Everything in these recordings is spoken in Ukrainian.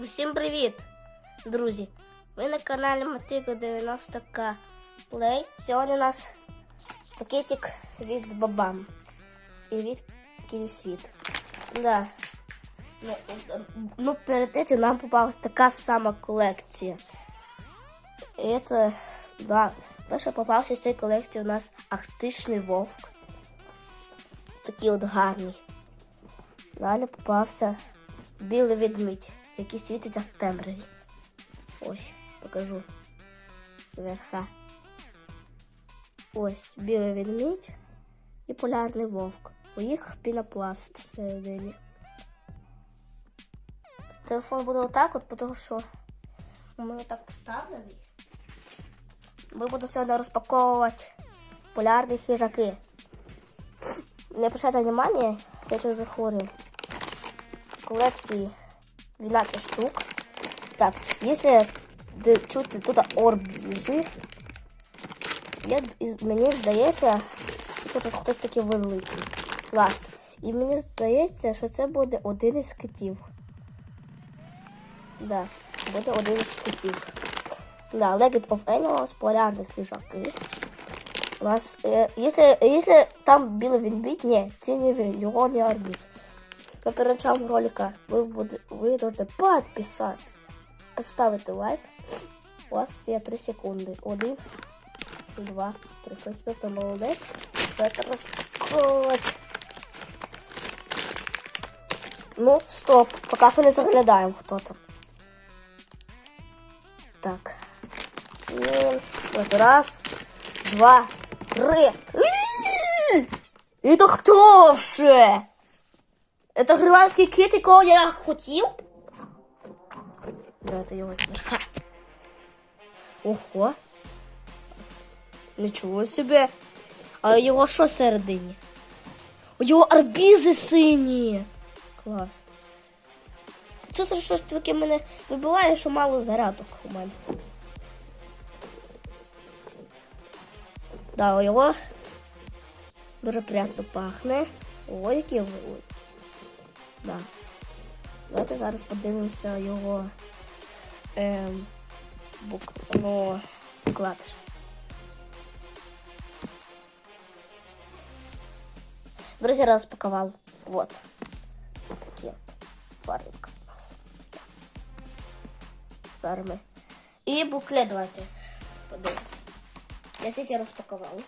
Усім привіт, друзі! Ви на каналі Мотико 90К Play. Сьогодні у нас пакетик від з бабам і від Кінсвіт. Да. Ну, ну, перед цим нам попалась така сама колекція. І це, да, перше попався з цієї колекції у нас Арктичний вовк. Такий от гарний. Далі попався білий ведмідь, який світиться в темряві. Ось, покажу зверха. Ось білий ведмідь і полярний вовк. У їх пінопласт всередині. Телефон буде отак, от, тому що у мене так поставлений. Ми будемо сьогодні розпаковувати полярні хижаки. Не обращайте внимание, я что захворил. Колекції 12 штук. Так, если чути тут орбізи, я, мені здається, що тут хтось такий великий. Ласт. І мені здається, що це буде один із китів. Да, буде один із китів. Да, Legend of Animals, полярних хижаки. У нас, э, если, если там білий ведмідь, ні, це не він, його не арбіз. То перед началом ролика ви, буде, ви будете підписати, поставити лайк. У вас є 3 секунди. Один, два, три. Хтось п'ятий молодець. Давайте розпаковувати. Ну, стоп. Поки що не заглядаємо, хто там. Так. І от раз, два, три. Это кто вообще? Это гренландский кит, якого я хотів? Давайте його зверха. Ого. Нічого собі. А його що всередині? У його арбізи сині. Клас. Це це щось таке мене вибиває, що мало зарядок у мене. Да, у його дуже приємно пахне. Ой, який великий. Да. Давайте зараз подивимося його ем, бук, ну, вкладиш. Друзі, розпакував. Вот. Такі от фарбка у нас. Зараз ми. І буклет давайте подивимося. Я тільки розпакував.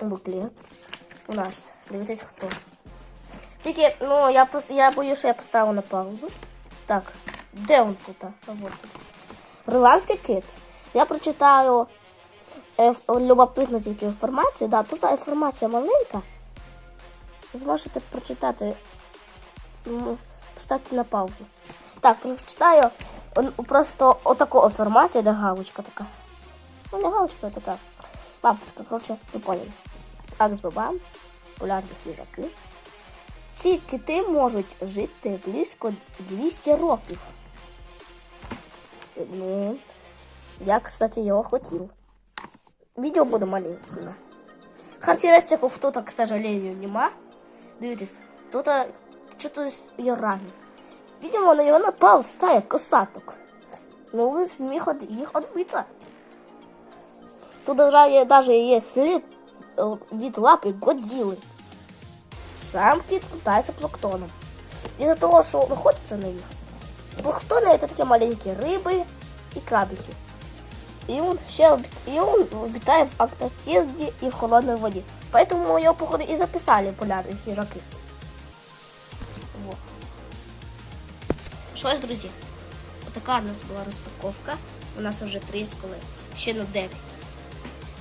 Буклет. У нас. Дивитесь хто. Тільки, ну, я просто я боюсь, що я поставив на паузу. Так, де він тут? Вот тут. Кит. Я прочитаю е, любопитну тільки інформацію. Да, тут інформація маленька. Зможете прочитати. Ну, Поставте на паузу. Так, прочитаю просто отаку інформацію, де галочка така. Ну, не галочка, а така. Лампочка, коротше, ви поняли. Акс бабам, полярні хижаки. Ці кити можуть жити близько 200 років. Ну, я, кстати, його хотів. Видео буде маленьким. Характеристиков тут, к сожалению, нема. Дивитесь, тут что-то є рани. Видимо, на його напал стая косаток. Ну, він зміг од- їх відбити. Тут даже є слід е, від лапи Годзіли. Сам кіт питається планктоном. Із-за того, що охотиться на їх. Планктони це такі маленькі риби і крабики. Він ще обі- і він обітає в Антарктиді і в холодній воді. Поэтому його, походу, і записали полярні хижаки. Вот. Що ж, друзі, отака у нас була розпаковка. У нас вже колекції. Ще на 9.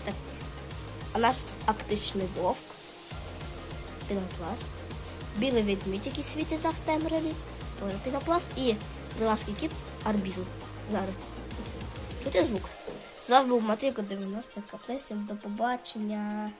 Так. А наш арктичний вовк. Пінопласт. Білий ведмідь, який світиться в темряві. Пінопласт. І бриланський кіт арбіл. Зараз. Чути звук? З був Матико 90 Каплесів. До побачення.